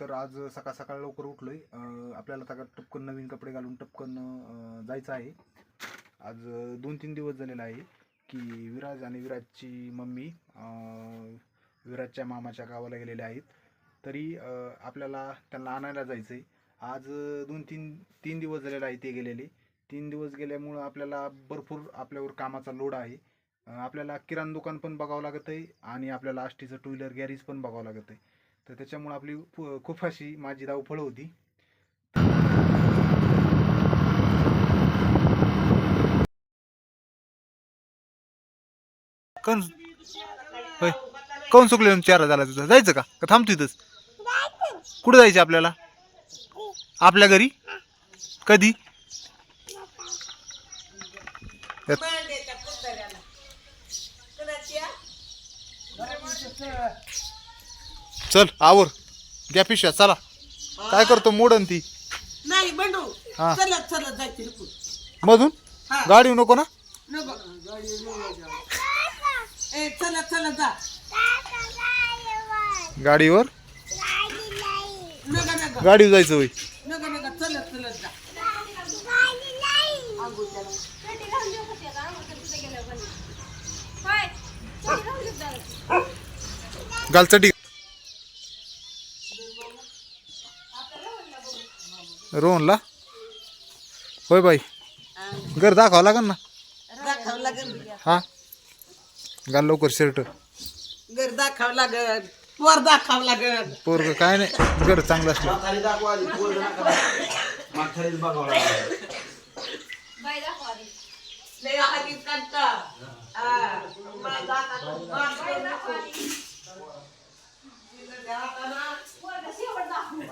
तर आज सकाळ सकाळ लवकर उठलोय. आपल्याला आता टपकन नवीन कपडे घालून टपकन जायचं आहे. आज दोन तीन दिवस झालेला आहे की विराज आणि विराजची मम्मी विराजच्या मामाच्या गावाला गेलेल्या आहेत. तरी आपल्याला त्यांना आणायला जायचं आहे आज दोन तीन तीन दिवस झालेलं आहे ते गेलेले. तीन दिवस गेल्यामुळं आपल्याला भरपूर आपल्यावर कामाचा लोड आहे. आपल्याला किराणा दुकान पण बघावं लागत आहे आणि आपल्याला आष्टीचं टू व्हीलर गॅरेज पण बघावं लागत आहे तर त्याच्यामुळे आपली खूप अशी माझी धावपळ होती. कौन होय. कौन चुकले चार झाला तुझा? जायचं का? का थांबतो इथंच? कुठं जायचं आपल्याला? आपल्या घरी? कधी? चल आवर. घ्या पिशव्या चला. काय करतो मोडन ती? नाही बंडू. हा. चलत चलत जायचं इकडून. मधून? हा. गाडी नको ना? नको. ए चलत चलत जा. गाडीवर? नका नका गाडीवर जायचं होय. नका नका चलत चलत जा. घाल चटी रोहनला? होय बाई. घर दाखवावं लागेल ना? दाखवावं लागेल हा? घाल लवकर शर्ट घर दाखवावं लागेल वर दाखवावं लागेल पोरग काय नाही. घर चांगलं असलं. लय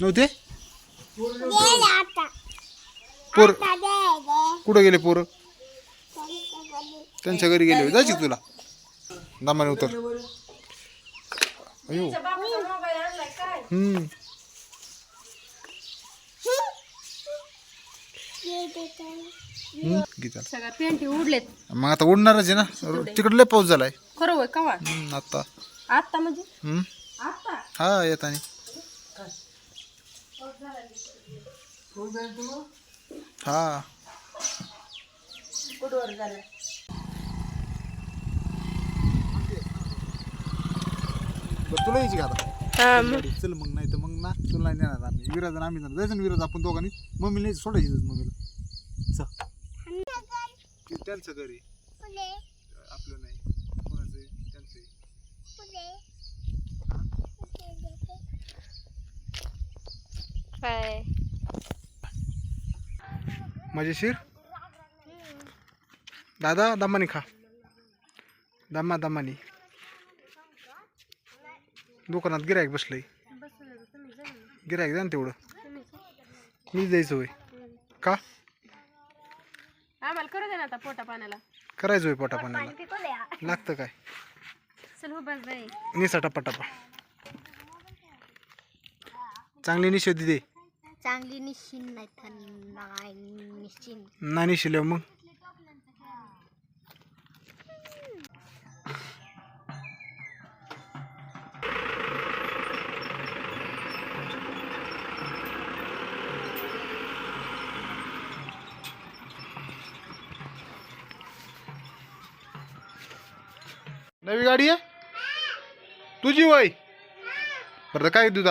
नव्हते? पोर? कुठं गेले पोर? त्यांच्या घरी. गेले. जायची का तुला? दामाने उतर. अयो. हम्म. हम्म, गीता. सगळ्या पेंटी उडलेत. मग आता उडणारच आहे ना? तिकडे लय पाऊस झालाय. खरं होय कवा? हम्म, आता. आता म्हणजे? हम्म. आता हा येत आणि हा. कुठवर झालं? बरं तुला यायची का आता? गाडी चल मग. नाही तर मग ना तुला नाही नेणार आम्ही. विराज आम्ही जाणार. जायचं ना विराज आपण दोघांनी. मम्मीला नाही सोडायची मम्मीला. चल. त्यांचं घरी आपलं नाही. कोणाचं? त्यांचं काय? मजेशीर दादा दमानी खा. दमा दमानी. दुकानात गिरायक बसलंय. गिरायक द्या ना तेवढं. मी जायचं होय. का? आम्हाला करू दे ना आता पोटा पाण्याला. करायचं होय पोटा पाण्याला. लागतं काय? चल हो बस बाई. निसा टप्पा टप्पा. चांगली निषेध दे. चांगली निश्चिन नाही तर नाही निश्चिन. नाही निशिल्या मग. नवी गाडी आहे? तुझी वय? बरं काय दूध